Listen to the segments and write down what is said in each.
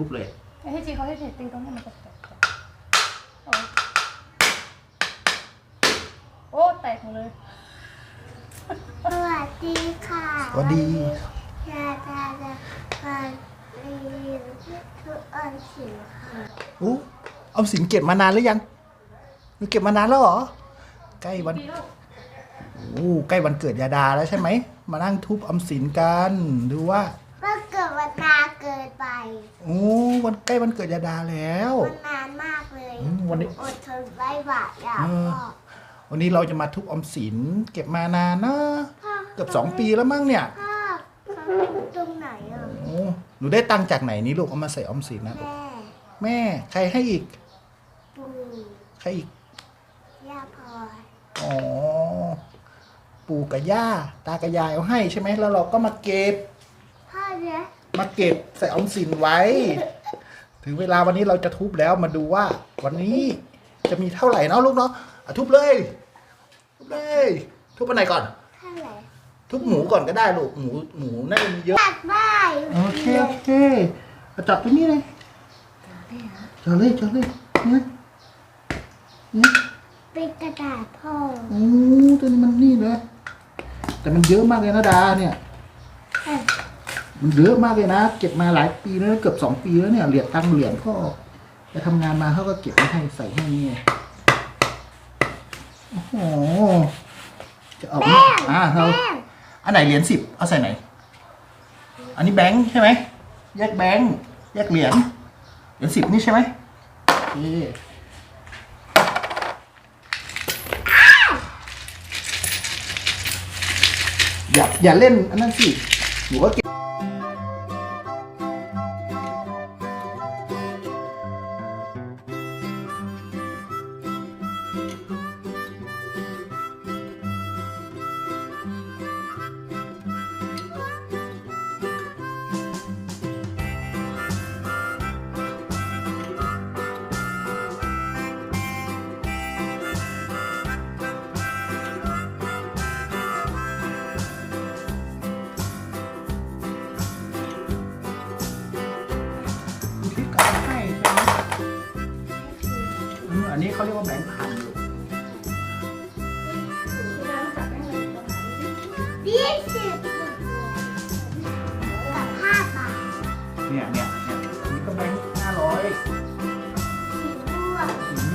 ทุบเลยไอ้ที่จริงเขาให้เด็กตีตรงนี้มันจะแตกโอ้ยโอ้แตกหมดเลยสวัสดีค่ะสวัสดียาดาจะมารีวิวทุกอันสินค่ะอู้เอาสินเก็บมานานหรือยังหนูเก็บมานานแล้วเหรอ ใกล้วันโอ้ใกล้วันเกิดยาดาแล้วใช่ไหม มานั่งทุบออมสินกัน ดูว่า เมื่อเกิดวันนาเกินไป โอ้ วันใกล้วันเกิดยาดาแล้ว มันนานมากเลยอืมวันนี้ อดทนไว้บาอยากเออพ่อวันนี้เราจะมาทุบออมสินเก็บมานานนะพ่อเกือบสองปีแล้วมั้งเนี่ยพ่อตรงไหนอะโอ้หนูได้ตังค์จากไหนนี่ลูกเอามาใส่ออมสินนะลูกแม่แม่ ใครให้อีกปูใครอีกย่าพลอยอ๋อปู่กับย่าตากับยายเอาให้ใช่ไหมแล้วเราก็มาเก็บพ่อเนี่ยมาเก็บใส่ออมสินไว้ ถึงเวลาวันนี้เราจะทุบแล้วมาดูว่า วันนี้จะมีเท่าไหร่เนาะลูกเนาะอะทุบเลย ทุบเลย ทุบอันไหนก่อน เท่าไหร่ทุบหมูก่อนก็ได้ลูกหมูหมูน่าจะมีเยอะ ตัดได้โอเคโอเคเอาจับตรงนี้เลยจับเลยจับเลยเนี่ยเนี่ยเป็นกระดาษพ่อ โอ้ตัวนี้มันนี่เลยแต่มันเยอะมากเลยนะดาเนี่ยเอ้ย มันเยอะมากเลยนะ เก็บมาหลายปีแล้วเกือบสองปีแล้วเนี่ยเหรียญตังค์เหรียญพ่อไปทำงานมาเขาก็เก็บมาให้ใส่ให้นี่โอ้โหจะเอาอ่าเราแม่อันไหนเหรียญสิบเอาใส่ไหน อันนี้แบงค์ใช่ไหมแยกแบงค์แยกเหรียญเหรียญสิบนี่ใช่ไหมโอเคอย่าอย่าเล่นอันนั้นสิหนูก็เก็บ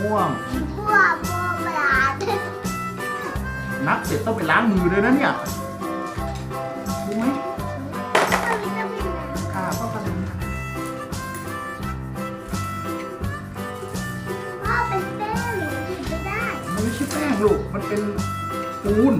ม่วงสีม่วงสีม่วงโบราณนับเสร็จต้องไปล้างมือเลยนะเนี่ยรู้ไหมค่าก็กระเด็นพ่อเป็นแป้งหรือผิดไม่ได้ มันไม่ใช่แป้งลูก มันเป็นปูน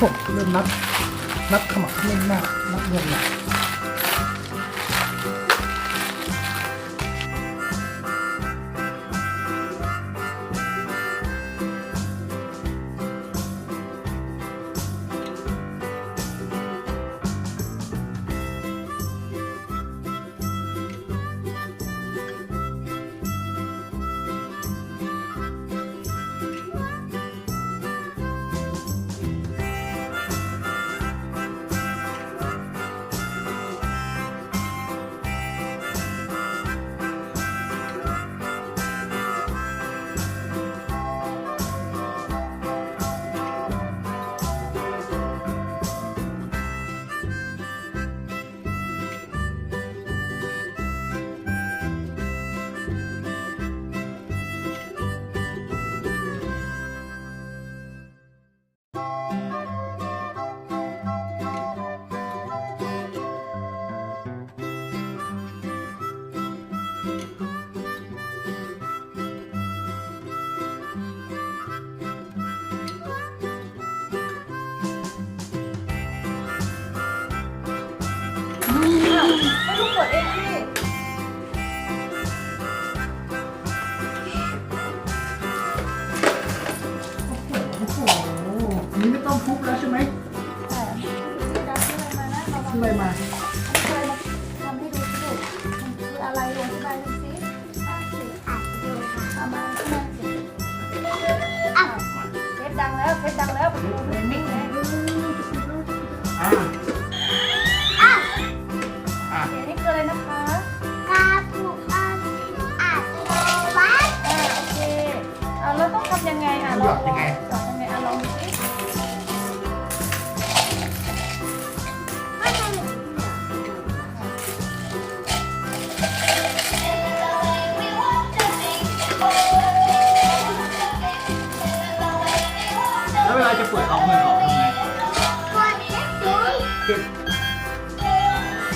เริ่มนับนับขมักเล่นมากนับเงินหนัก เ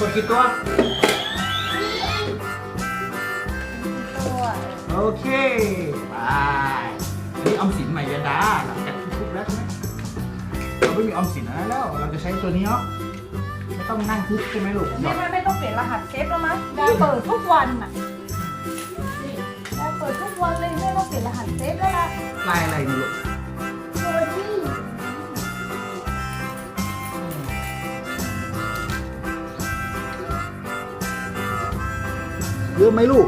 ดกี่ตัว ตัวโอเคไปอันนี้ออมสินใหม่ยาดาหลังจากทุบๆแล้วใช่ไหมเราไม่มีออมสินอะไรแล้ว เราจะใช้ตัวนี้เนาะไม่ต้องนั่งทุบใช่ไหมลูกหยไม่อดไม่ไม่ต้องเปลี่ยนรหัสเซฟแล้วมั้ยดาเปิดทุกวันอะดาเปิดทุกวันเลยไม่ต้องเปลี่ยนรหัสเซฟแล้วล่ะลายอะไรเนี่ยลูก อะไหมลูก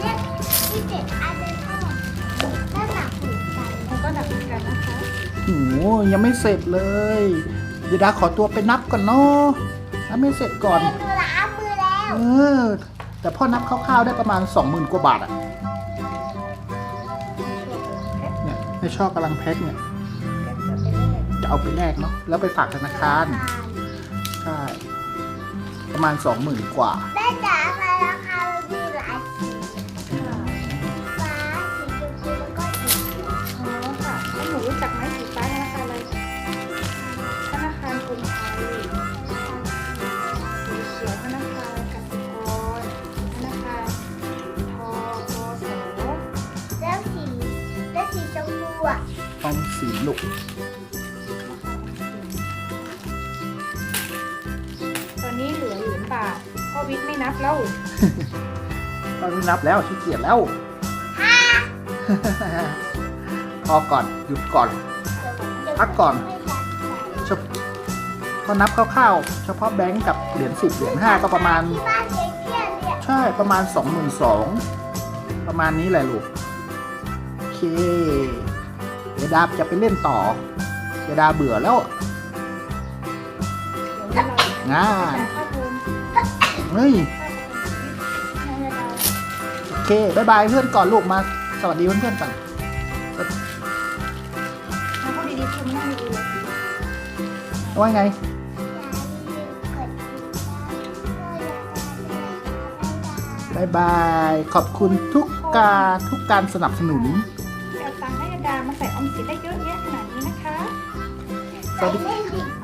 เล็กที่เจ็ดอันเดนแค่ถ้าหนักหูกันมันก็หนักเหมือนกันนะคะโอ้โหยังไม่เสร็จเลยเดี๋ยวดาขอตัวไปนับก่อนเนาะนับไม่เสร็จก่อน เต็มมือล้างมือแล้วเออ แต่พ่อนับคร่าวๆได้ประมาณ 20,000 กว่าบาทอะเนี่ยในช่อกำลังแพ็คเนี่ย จะเอาไปแลกเนาะแล้วไปฝากธนาคาร ใช่ ประมาณ 20,000 กว่าได้จ๋ามาราคามันมีหลายสีฟ้าสีชมพูแล้วก็สีเขียวอ๋อค่ะแล้วหนูรู้จักไหมสีฟ้าธนาคารอะไรธนาคารกรุงไทยสีเขียวธนาคารกสิกรธนาคารทกสแล้วสีแล้วสีชมพูอะออมสินลูก นับแล้วตอนนี้นับแล้วขี้เกียจแล้วพอก่อนหยุดก่อน พักก่อนเฉพก็นับคร่าวๆ เฉพาะแบงก์กับเหรียญสิบเหรียญห้าก็ประมาณที่บ้านเจ๊เที่ยนเนี่ยใช่ประมาณสองหมื่นสองประมาณนี้แหละลูก โอเคเดี๋ยวดาบจะไปเล่นต่อเดี๋ยวดาเบื่อแล้วเดี๋ยวเราง่าจ่ายยค่า เทอมเฮ้ยค่าเทอมวิทย์ให้เราโอเคบายบายเพื่อนก่อนลูกมา สวัสดีเพื่อนๆก่อนให้พูดดีๆคุณนั่งดีๆเลยว่าไงอย่าลืมกดติดตามด้วยนะคะบ๊ายบายบายบาย ขอบคุณทุกการทุกการสนับสนุนเอาตังค์ให้ยาดามาใส่ออมสินได้เยอะแยะขนาดนี้นะคะ สวัสดีไปเล่นดิ